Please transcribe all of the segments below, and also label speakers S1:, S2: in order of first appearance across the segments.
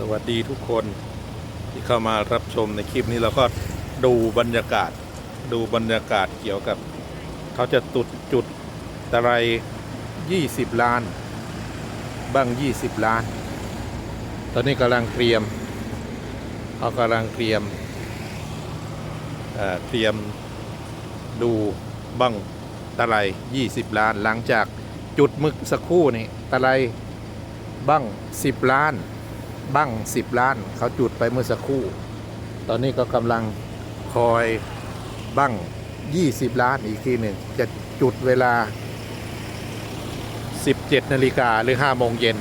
S1: สวัสดีทุกคนที่เข้ามารับชมในคลิปนี้เราก็ดูบรรยากาศ ดูบรรยากาศเกี่ยวกับ เขาจะตุดจุดตะไร20ล้าน บ้าง20ล้าน ตอนนี้กำลังเตรียมเขากำลังเตรียมเเตรียมดูบ้างตะไร20ล้าน หลังจากจุดมึกสักครู่นี่ตะไรบั้ง10ล้าน บั้ง10ล้าน เขาจุดไปเมื่อสักครู่ ตอนนี้ก็กำลังคอยบั้ง20ล้านอีกทีหนึ่ง จะจุดเวลา 17นาฬิกาหรือ5โมงเย็น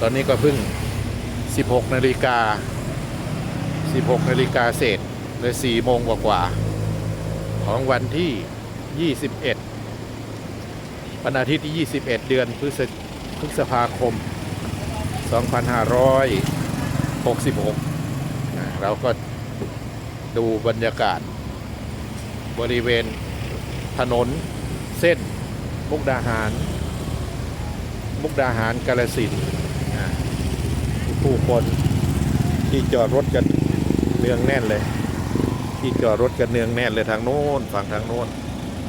S1: ตอนนี้ก็เพิ่ง 16นาฬิกา16นาฬิกาเศษหรือ4โมงกว่าๆของวันที่ 21วันอาทิตย์ที่ 21 เดือนพฤษภาคม 2566นะเราก็ดูบรรยากาศ บริเวณถนนเส้นมุกดาหารมุกดาหารกาลสินผู้คนที่จอดรถกันเนืองแน่นเลย ที่จอดรถกันเนืองแน่นเลยทางโน้นฝั่งทางโน้น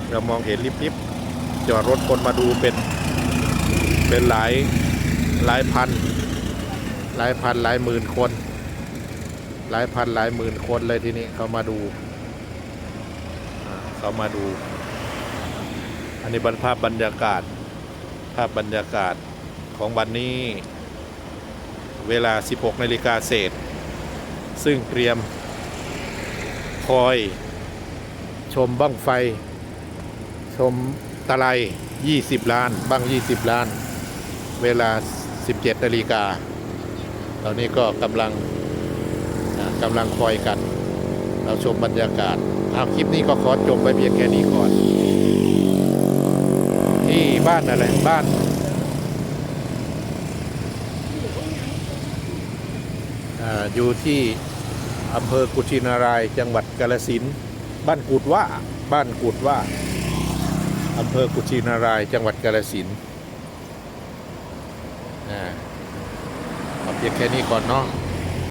S1: เรามองเห็นลิบๆจอดรถคนมาดูเป็นเป็นหลายหลายพัน หลายพันหลายหมื่นคน หลายพันหลายหมื่นคนเลยทีนี้เขามาดูเขามาดู อันนี้บรรภาพบรรยากาศ ภาพบรรยากาศของวันนี้ เวลา 16นาฬิกาเศษ ซึ่งเตรียมคอยชมบ้างไฟ ชมตะไล20 ล้าน บ้าง 20 ล้าน เวลา 17นาฬิกา ตอนนี้ก็กำลังกำลังคอยกัน เราชมบรรยากาศเอาคลิปนี้ก็ขอจบไปเพียงแค่นี้ก่อน ที่บ้านอะไรบ้านอยู่ที่อำเภอกุชินาราย จังหวัดกาฬสินธุ์บ้านกุดว่าบ้านกุดว่าอำเภอกุชินาราย จังหวัดกาฬสินธุ์อ่าเอาเพียงแค่นี้ก่อนเนาะ